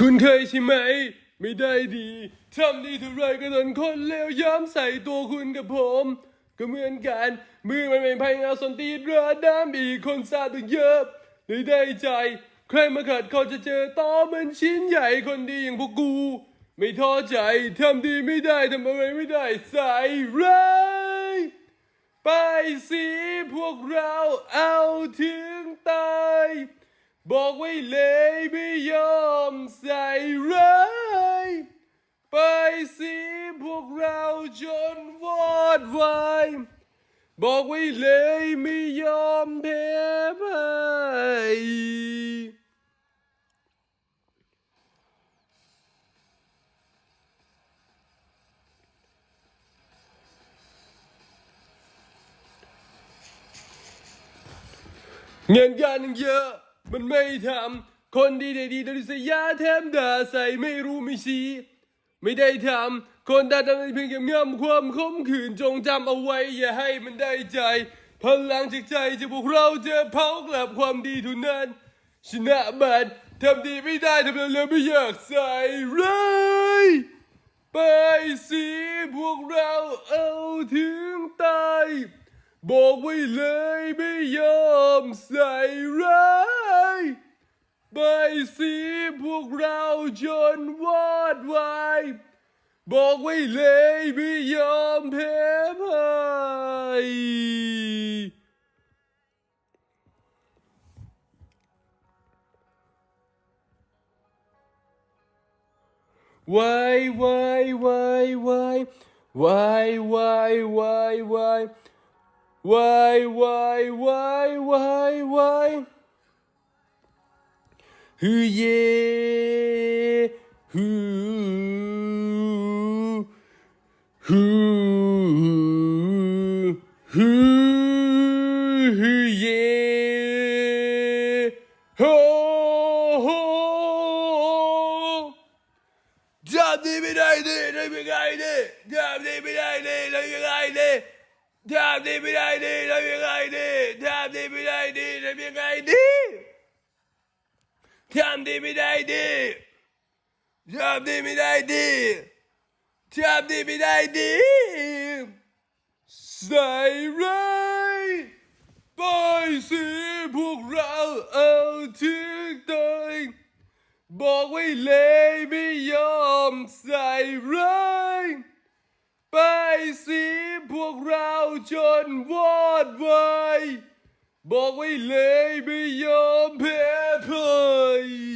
คุณเคยใช่ไหม ไม่ได้ดีทำดีเท่าไรก็โดนคนเลวย้ำใส่ตัวคุณกับผม ก็เหมือนกัน มือมันไม่พายงาสนตีเรือน้ำอีกคนซาตึงเยอะเลยได้ใจ ใครมาขัดเขาจะเจอต่อเหมือนชิ้นใหญ่คนดีอย่างพวกกู ไม่ท้อใจทำดีไม่ได้ทำอะไรไม่ได้ใส่ไรไปสิพวกเราเอาถึงตาย บอกไว้เลยไม่ยอมใส่ร้ายไปสิพวกเราจนวอดวายบอกไว้เลยไม่ยอมแพ้พ่ายเงินการเยอะ มันไม่ทำ คนดีได้ดีโดยสยาแถมด่าใส่ไม่รู้ไม่ชี้ไม่ได้ทำ คนด่าทำเพียงแค่เง่ำความคมขืนจงจำเอาไว้ อย่าให้มันได้ใจ พลังจากใจจะพวกเราจะเผากลับความดีทุนนั้นชนะมันทำดีไม่ได้ทำแล้วไม่อยากใส่ร้ายไปสิพวกเราเอาถึงตายบอกไว้เลยไม่ยอมใส่ร้าย ไปสิพวกเราจนวอดวายบอกไว้เลยไม่ยอมแพ้พ่ายวายวายวายวายวายวายวายวายวายวายวายวายวายฮือเย่ Hüye hü hü hü hüye ho ho. Cabdi bir haydi ne bir haydi Cabdi bir haydi ne bir haydi Cabdi bir haydi ne bir haydi ทำดีไม่ได้ดิทำดีไม่ได้ดิทำดีไม่ได้ดิใส่ร้ายไปสิพวกเราเอาถึงตายบอกไว้เลยไม่ยอมใส่ร้ายไปสิพวกเราจนวอดวายบอกไว้เลยไม่ยอมแพ้ Kay.